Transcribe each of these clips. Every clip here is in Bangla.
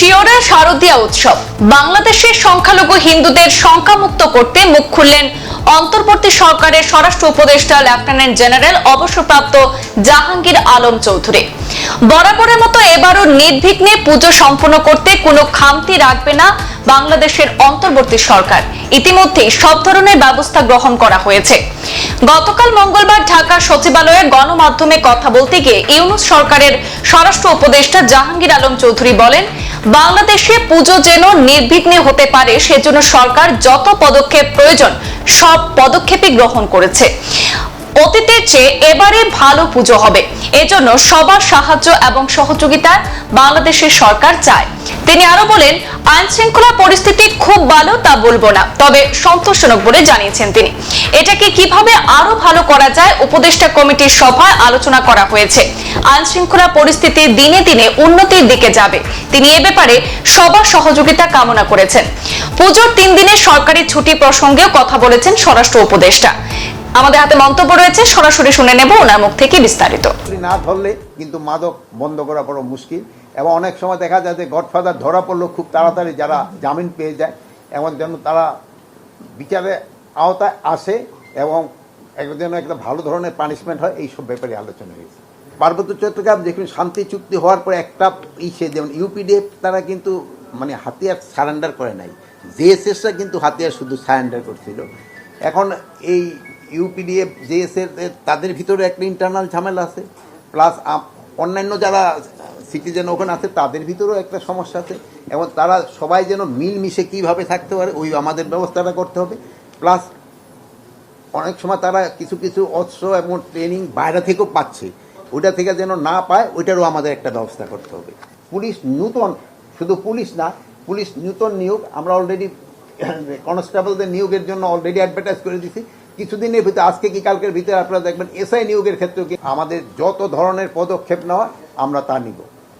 শিওরে শারদীয়া উৎসব। বাংলাদেশের সংখ্যালঘু হিন্দুদের সংখ্যামুক্ত করতে মুখ খুললেন অন্তর্বর্তী সরকারের স্বরাষ্ট্র উপদেষ্টা, লেফটেন্যান্ট জেনারেল, অবসরপ্রাপ্ত জাহাঙ্গীর আলম চৌধুরী। বরাবরের মতো এবারও নির্বিঘ্নে পুজো সম্পন্ন করতে কোনো খামতি রাখবে না বাংলাদেশের অন্তর্বর্তী সরকার। ইতিমধ্যেই সব ধরনের ব্যবস্থা গ্রহণ করা হয়েছে। গতকাল মঙ্গলবার ঢাকা সচিবালয়ে গণমাধ্যমে কথা বলতে গিয়ে ইউনুস সরকারের স্বরাষ্ট্র উপদেষ্টা জাহাঙ্গীর আলম চৌধুরী বলেন, বাংলাদেশে পুজো যেন নির্বিঘ্নে হতে পারে, সেজন্য সরকার যত পদক্ষেপ প্রয়োজন, সব পদক্ষেপই গ্রহণ করেছে। অতীতের চেয়ে এবারে ভালো পুজো হবে। এজন্য সবার সাহায্য এবং সহযোগিতা বাংলাদেশের সরকার চায়। তিনি আরও বলেন আইন শৃঙ্খলা পরিস্থিতি খুব ভালো তা বলব না, তবে সন্তোষজনক বলে জানিয়েছেন তিনি। এটাকে কীভাবে আরও ভালো করা যায় উপদেষ্টা কমিটির সভায় আলোচনা করা হয়েছে। আইন শৃঙ্খলা পরিস্থিতি দিনে দিনে উন্নতির দিকে যাবে। তিনি এ ব্যাপারে সবার সহযোগিতা কামনা করেছেন। পুজোর তিন দিনের সরকারি ছুটি প্রসঙ্গেও কথা বলেছেন স্বরাষ্ট্র উপদেষ্টা। আমাদের হাতে মন্তব্য রয়েছে, সরাসরি শুনে নেব ওনার মুখ থেকে বিস্তারিত। না ধরলে কিন্তু মাদক বন্ধ করা বড় মুশকিল, এবং অনেক সময় দেখা যায় যে গডফাদার ধরা পড়ল খুব তাড়াতাড়ি, যারা জামিন পেয়ে যায় এবং যেন তারা বিচারে আওতায় আসে, এবং এক- যেন একটা ভালো ধরনের পানিশমেন্ট হয়, এইসব ব্যাপারে আলোচনা হয়েছে। পার্বত্য চট্টগ্রাম দেখুন শান্তি চুক্তি হওয়ার পর একটা ইসে, যেমন ইউপিডিএফ তারা কিন্তু মানে হাতিয়ার সারেন্ডার করে নাই। জেএসএসরা কিন্তু হাতিয়ার শুধু সারেন্ডার করছিল। এখন এই ইউপিডিএফ জেএসএর তাদের ভিতরে একটা ইন্টারনাল ঝামেলা আছে। প্লাস অন্যান্য যারা সিটিজেন ওখানে আছে, তাদের ভিতরেও একটা সমস্যা আছে। এবং তারা সবাই যেন মিলমিশে কীভাবে থাকতে পারে, ওই আমাদের ব্যবস্থাটা করতে হবে। প্লাস অনেক সময় তারা কিছু কিছু অস্ত্র এবং ট্রেনিং বাইরে থেকেও পাচ্ছে। ওইটা থেকে যেন না পায়, ওইটারও আমাদের একটা ব্যবস্থা করতে হবে। পুলিশ নূতন, শুধু পুলিশ না, পুলিশ নূতন নিয়োগ আমরা অলরেডি কনস্টেবলদের নিয়োগের জন্য অলরেডি অ্যাডভার্টাইজ করে দিছি। কিছুদিনের ভিতরে, আজকে কি, কালকের ভিতরে আপনারা দেখবেন এসআই নিয়োগের ক্ষেত্রে কি আমাদের যত ধরনের পদক্ষেপ নেওয়া, আমরা তা নিব।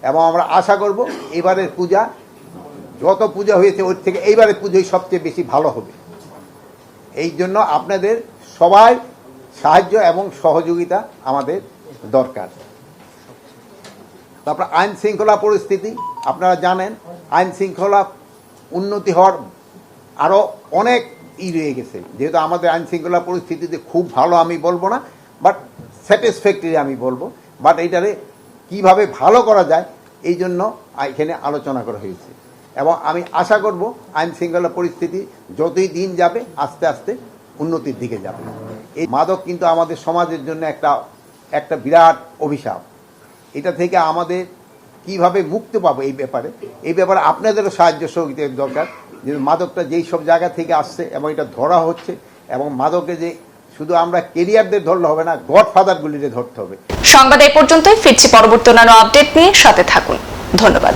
এবং আমরা আশা করব এবারের পূজা, যত পূজা হয়েছে ওর থেকে এইবারের পুজোই সবচেয়ে বেশি ভালো হবে। এই জন্য আপনাদের সবাই সাহায্য এবং সহযোগিতা আমাদের দরকার। তারপর আইন শৃঙ্খলা পরিস্থিতি, আপনারা জানেন আইন শৃঙ্খলা উন্নতি হওয়ার আরও অনেক ই রয়ে গেছে। যেহেতু আমাদের আইন শৃঙ্খলা পরিস্থিতিতে খুব ভালো আমি বলব না বাট স্যাটিসফ্যাক্টরি আমি বলব। বাট এইটারে কীভাবে ভালো করা যায়, এই জন্য এখানে আলোচনা করা হয়েছে। এবং আমি আশা করব আইন শৃঙ্খলা পরিস্থিতি যতই দিন যাবে, আস্তে আস্তে উন্নতির দিকে যাবে। এই মাদক কিন্তু আমাদের সমাজের জন্য একটা একটা বিরাট অভিশাপ। এটা থেকে আমাদের কীভাবে মুক্তি পাবো এই ব্যাপারে এই ব্যাপারে আপনাদেরও সাহায্য সহযোগিতার দরকার। যে মাদকটা যেই সব জায়গা থেকে আসছে এবং এটা ধরা হচ্ছে এবং মাদকে যে শুধু আমরা কেরিয়ারদের ধরলে হবে না গডফাদার ফাদারগুলিরে ধরতে হবে। সংবাদ এই পর্যন্তই, ফিরছি পরবর্তী অন্যান্য আপডেট নিয়ে, সাথে থাকুন। ধন্যবাদ।